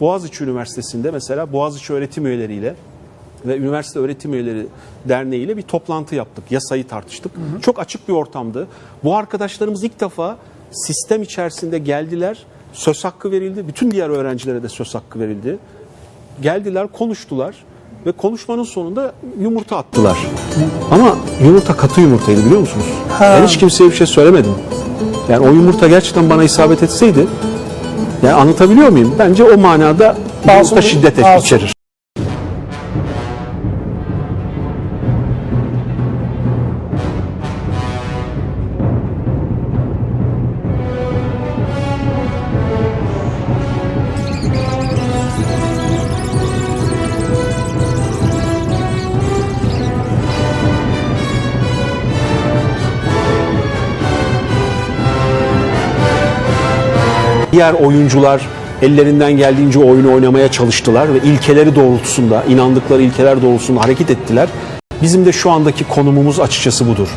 Boğaziçi Üniversitesi'nde mesela Boğaziçi öğretim üyeleriyle ve üniversite öğretim üyeleri derneğiyle bir toplantı yaptık. Yasayı tartıştık. Çok açık bir ortamdı. Bu arkadaşlarımız ilk defa sistem içerisinde geldiler. Söz hakkı verildi. Bütün diğer öğrencilere de söz hakkı verildi. Geldiler, konuştular ve konuşmanın sonunda yumurta attılar. Ama yumurta katı yumurtaydı biliyor musunuz? Ben hiç kimseye bir şey söylemedim. Yani o yumurta gerçekten bana isabet etseydi yani anlatabiliyor muyum? Bence o manada Masum şiddet masum. içerir. Diğer oyuncular ellerinden geldiğince oyunu oynamaya çalıştılar ve ilkeleri doğrultusunda, inandıkları ilkeler doğrultusunda hareket ettiler. Bizim de şu andaki konumumuz açıkçası budur.